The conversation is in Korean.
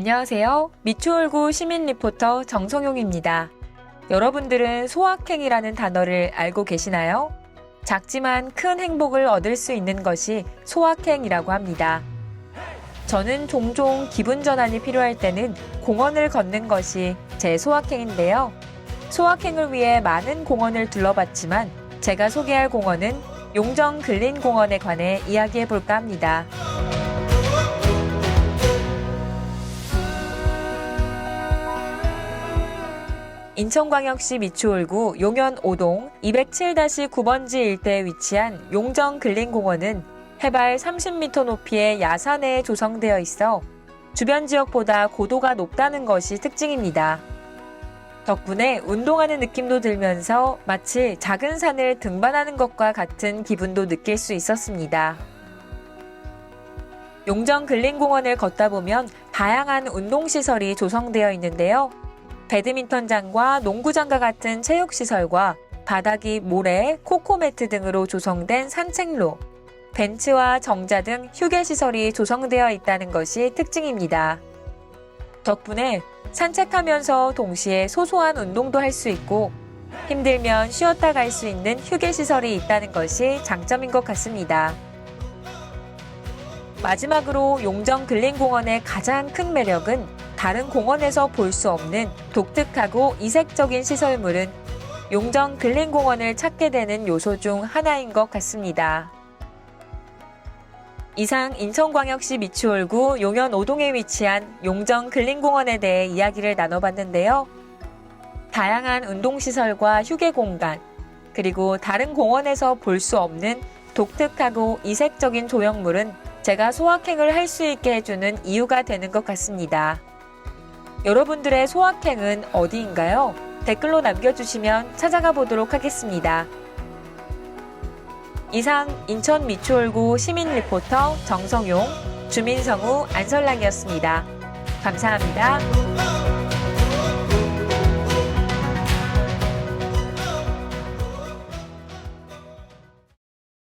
안녕하세요. 미추홀구 시민 리포터 정성용입니다. 여러분들은 소확행이라는 단어를 알고 계시나요? 작지만 큰 행복을 얻을 수 있는 것이 소확행이라고 합니다. 저는 종종 기분 전환이 필요할 때는 공원을 걷는 것이 제 소확행인데요. 소확행을 위해 많은 공원을 둘러봤지만 제가 소개할 공원은 용정 근린공원에 관해 이야기해 볼까 합니다. 인천광역시 미추홀구 용현 5동 207-9번지 일대에 위치한 용정 근린공원은 해발 30m 높이의 야산에 조성되어 있어 주변 지역보다 고도가 높다는 것이 특징입니다. 덕분에 운동하는 느낌도 들면서 마치 작은 산을 등반하는 것과 같은 기분도 느낄 수 있었습니다. 용정 근린공원을 걷다 보면 다양한 운동시설이 조성되어 있는데요. 배드민턴장과 농구장과 같은 체육시설과 바닥이 모래, 코코매트 등으로 조성된 산책로, 벤츠와 정자 등 휴게시설이 조성되어 있다는 것이 특징입니다. 덕분에 산책하면서 동시에 소소한 운동도 할 수 있고 힘들면 쉬었다 갈 수 있는 휴게시설이 있다는 것이 장점인 것 같습니다. 마지막으로 용정 근린공원의 가장 큰 매력은 다른 공원에서 볼 수 없는 독특하고 이색적인 시설물은 용정 근린공원을 찾게 되는 요소 중 하나인 것 같습니다. 이상 인천광역시 미추홀구 용현 5동에 위치한 용정 근린공원에 대해 이야기를 나눠봤는데요. 다양한 운동시설과 휴게 공간, 그리고 다른 공원에서 볼 수 없는 독특하고 이색적인 조형물은 제가 소확행을 할 수 있게 해주는 이유가 되는 것 같습니다. 여러분들의 소확행은 어디인가요? 댓글로 남겨주시면 찾아가 보도록 하겠습니다. 이상 인천 미추홀구 시민 리포터 정성용, 주민성우 안설랑이었습니다. 감사합니다.